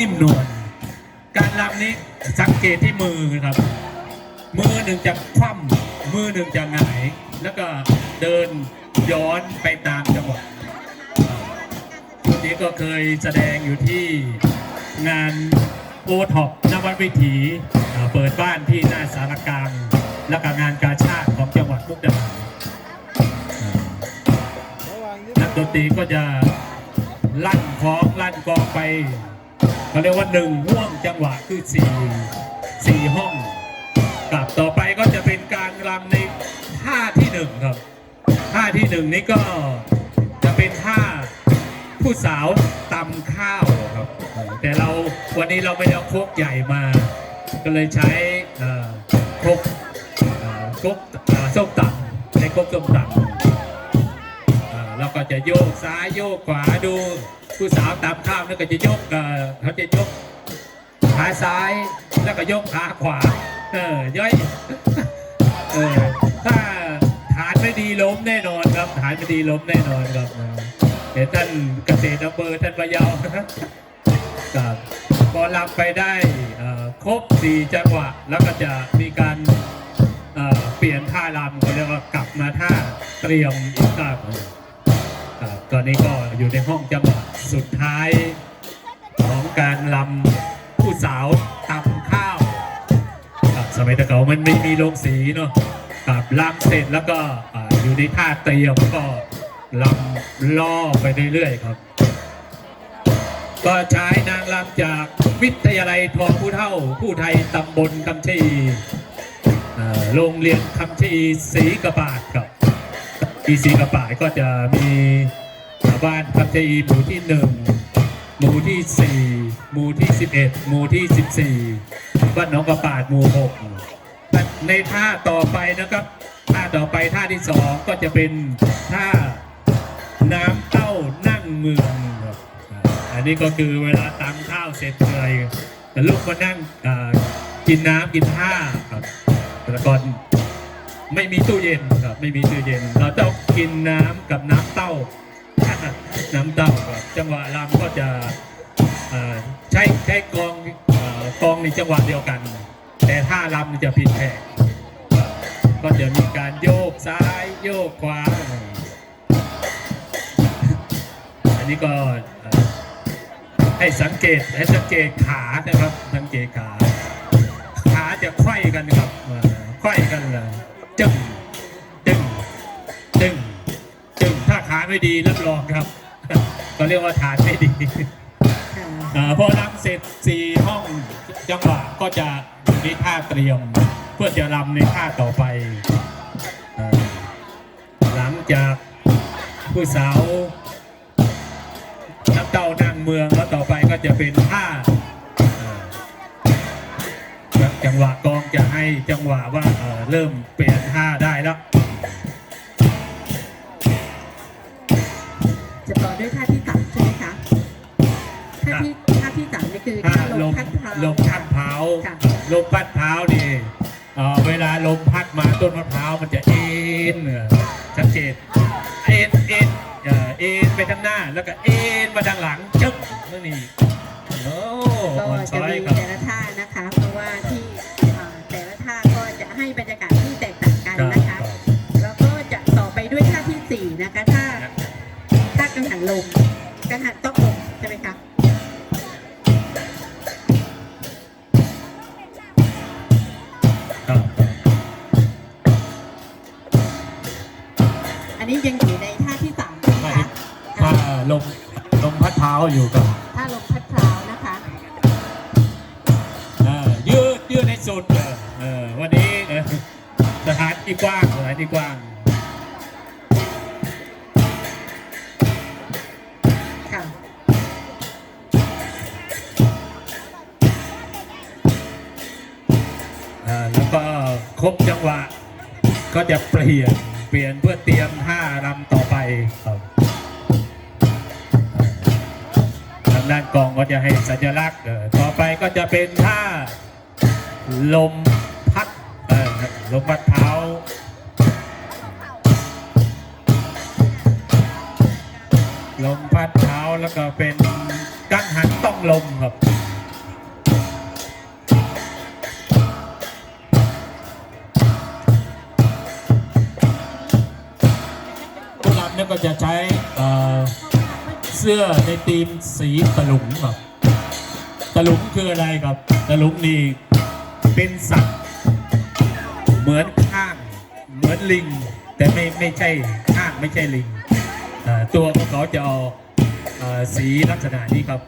นิ่มนวลการรำนี้สังเกตที่มือครับ มือหนึ่งจะคว่ำมือหนึ่งจะหงาย แล้วก็เดินย้อนไปตามจังหวะชุดนี้ก็เคยแสดงอยู่ที่งานโอท็อปนวัดวิถีเปิดบ้านที่หน้าสารกลางแล้วก็งานกาชาติของจังหวัดมุกดาหารนักดนตรีก็จะลั่นของลั่นกองไป เขาเรียกว่าหนึ่งห่วงจังหวะคือสี่สี่ห้องกลับต่อไปก็จะเป็นการรำในท่าที่หนึ่งครับท่าที่หนึ่งนี้ก็จะเป็นท่าผู้สาวตำข้าวครับ แต่เราวันนี้เราไม่ได้เอาโคกใหญ่มา ก็เลยใช้โครกโคกส้มตำในโคกส้มตำเราก็จะโยกซ้ายโยกขวาดู ผู้สาวตำข้าวนั่นก็จะยกเอ่อเขาจะยกขาซ้ายแล้วก็ยกขาขวา เออย่อยเออถ้าฐานไม่ดีล้มแน่นอนครับฐานไม่ดีล้มแน่นอนครับเห็นท่านเกษตรอำเภอท่านพะเยาครับพอรับไปได้เอ่อครบสี่จังหวะแล้วก็จะมีการเอ่อเปลี่ยนท่ารำเขาเรียกว่ากลับมาท่าเตรียมอีกครับครับ ตอนนี้ก็อยู่ในห้องจังหวะสุดท้ายของการลำผู้สาวตำข้าวครับสมัยตะเก่ามันไม่มีโรงสีเนาะครับลำเสร็จแล้วก็ออยู่ในท่าเตรียมก็ลำล่อไปเรื่อยๆครับ ก็ใช้นางลำจากวิทยาลัยทองผู้เท่า ผู้ไทยตำบลคำชีโรงเรียนคำชีศรีกระบาดครับที่ศรีกระบาดก็จะมี บ้านคำชีหมู่ที่หนึ่งหมู่ที่4หมู่ที่11หมู่ที่14บ้านหนองกระปาดหมู่6แต่ในท่าต่อไปนะครับ ท่าต่อไปท่าที่2ก็จะเป็นท่าน้ำเต้านั่งเมืองครับอันนี้ก็คือเวลาตำข้าวเสร็จเลยแต่ลูกมานั่งกินน้ำกินท่าครับแต่ก่อนไม่มีตู้เย็นครับไม่มีตู้เย็น เราต้องกินน้ำกับน้ำเต้า น้ำเต้าครับจังหวะรำก็จะใช้ใช้กองอกองในจังหวะเดียวกัน แต่ท่ารำจะผิดแผกก็จะมีการโยกซ้ายโยกขวาอันนี้ก็ให้สังเกตให้สังเกตขานะครับสังเกตขา ขาจะไขว้กันครับไขว้กันเลยจึง ไม่ดีรับรองครับก็เรียกว่าฐานไม่ดีค่ะอ่าพอรำเสร็จสี่ห้องจังหวะก็จะอยู่ในท่าเตรียม เพื่อจะรำในท่าต่อไปอ่าหลังจากผู้สาวนับเต้านั่งเมืองแล้วต่อไปก็จะเป็นท่าอ่าจังหวะกองจะให้จังหวะว่าเอ่อเริ่มเปลี่ยนท่าได้แล้ว ต่อด้วยท่าที่สามใช่ไหมคะท่าที่ท่าที่สามนี่คือถ้าท่าลลมมพัดเท้าลมพัดเท้าค่ะลมพัดเท้านี่เอ่อเวลาลมพัดมาต้นมะพร้าวมันจะเอ็นเออชัดเจนเอ็นเอ็นเอ่อเอ็นไปทางหน้าแล้วก็เอ็นมาทางหลังจึ๊บนั่นนี่โอ้ก็อ่อนจะช้อยมีครับแต่ละท่า มพัดเท้าอยู่กับท่าลมพัดเท้านะคะเอ่อยืดยืดให้สุดเออเออวันนี้เออสถานที่กว้างสถานที่กว้างค่ะอ่าแล้วก็ครบจังหวะ ก็จะเปลี่ยนเปลี่ยนเพื่อเตรียมท่ารำต่อไปครับ ด้านกองก็จะให้สัญลักษณ์ต่อไปก็จะเป็นท่าลมพัดลมพัดเท้าลมพัดเท้าแล้วก็เป็นกังหันต้องลมครับเนี่ยก็จะใช้ เสื้อในทีมสีตะลุงครับตะลุงคืออะไรครับ ตะลุงนี่เป็นสัตว์เหมือนข้างเหมือนลิง แต่ไม่ไม่ใช่ข้างไม่ใช่ลิงตัวของเขาจะออกสีลักษณะนี้ครับ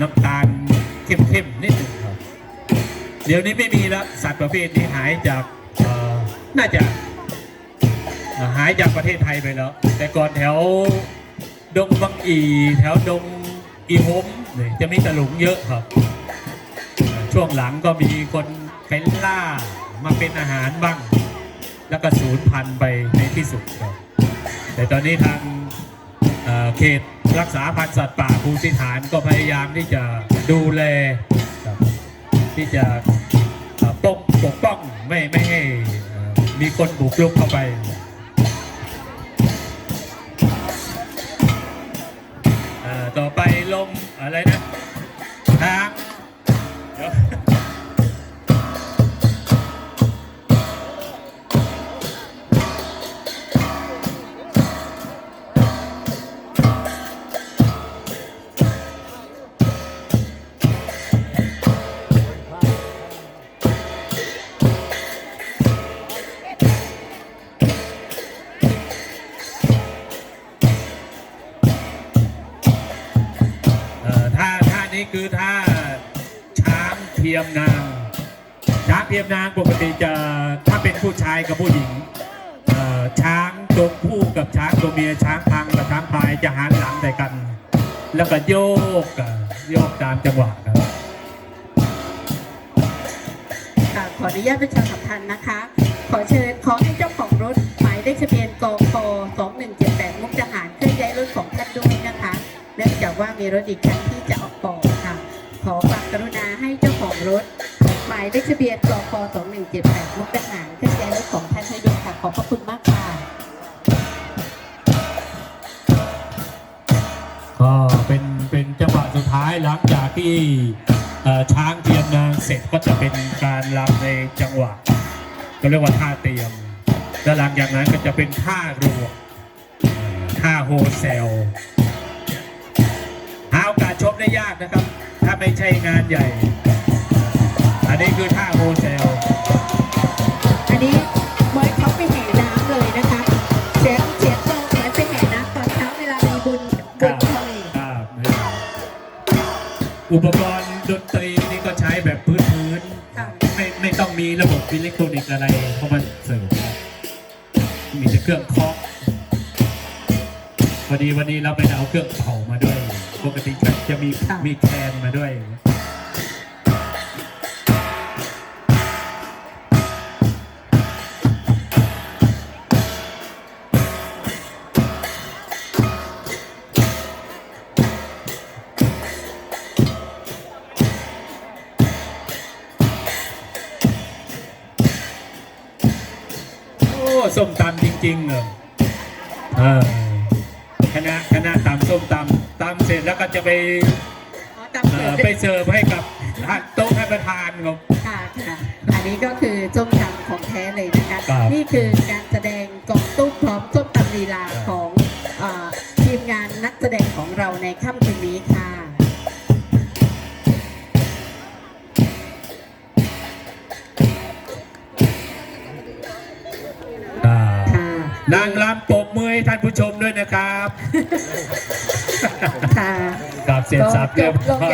น้ำตาลเข้มๆนิดหนึ่งครับ เดี๋ยวนี้ไม่มีแล้วสัตว์ประเภทนี้หายจากน่าจะหายจากประเทศไทยไปแล้ว แต่ก่อนแถว ดงบังอีแถวดงอีฮมเนี่ยจะมีตะหลุงเยอะครับ ช่วงหลังก็มีคนไปล่ามาเป็นอาหารบ้าง แล้วก็สูญพันธุ์ไปในที่สุดครับ แต่ตอนนี้ทางเเขตรักษาพันธุ์สัตว์ป่าภูสิฐานก็พยายามที่จะดูแลที่จะป้องปกป้องไม่ไม่ให้มีคนบุกรุกเข้าไป นี้คือท่าช้างเทียมนาง ช้างเทียมนางปกติจะถ้าเป็นผู้ชายกับผู้หญิงช้างตัวผู้กับช้างตัวเมียช้างพังกับช้างพลายจะหันหลังใส่กัน แล้วก็โยกโยกตามจังหวะครับขออนุญาตประชาสัมพันธ์นะคะ ขอเชิญขอให้เจ้าของรถหมายเลขทะเบียนกค2178 มุกดาหารเคลื่อนย้ายรถของท่านด้วยนะคะ เนื่องจากว่ามีรถอีกคันที่ ขอความกรุณาให้เจ้าของรถ หมายเลขทะเบียนกค2178มุกดาหารเคลื่อนย้ายรถของท่านให้ด้วยค่ะ ขอบพระคุณมากค่ะ ก็เป็นเป็นจังหวะสุดท้ายหลังจากที่เอ่อช้างเทียมนางเสร็จก็จะเป็นการรำในจังหวะก็เรียกว่าท่าเตรียม แล้วหลังจากนั้นก็จะเป็นท่ารวมท่าโฮเซลหาโอกาสชมได้ยากนะครับ ถ้าไม่ใช่งานใหญ่ อันนี้คือท่าโฮเซลอันนี้เหมือนเขาไปแห่น้ำเลยนะคะเสียงเสียงโลเหมือนไปแห่น้ำตอนเช้าเวลามีบุญบุญทะเลครับอุปกรณ์ดนตรีนี่ก็ใช้แบบพื้นพื้นๆค่ะไม่ไม่ต้องมีระบบอิเล็กทรอนิกส์อะไรเข้ามาเสริมครับมีแต่เครื่องเคาะพอดีวันนี้เราไปเอาเครื่องเป่ามาด้วย ปกติจะมีค่ะมีแคนมาด้วยโอ้ส้มตำจริงๆเหรอเออคณะคณะตำส้มตำ ตำเสร็จแล้วก็จะไปอ๋อตามเอ่เสืออไปเสิร์ฟให้กับท่านโต๊ะท่านประธานครับ ค่ะค่ะ อันนี้ก็คือส้มตำของแท้เลยนะคะ ครับนี่คือการแสดงกองตุ้มพร้อมส้มตำลีลาครับ ของเอ่อทีมงานนักแสดงของเราในค่ำคืนนี้ค่ะ นางรำปรบมือให้ท่านผู้ชมด้วยนะครับค่ะ กับเสียงสับก็จบลงอย่าง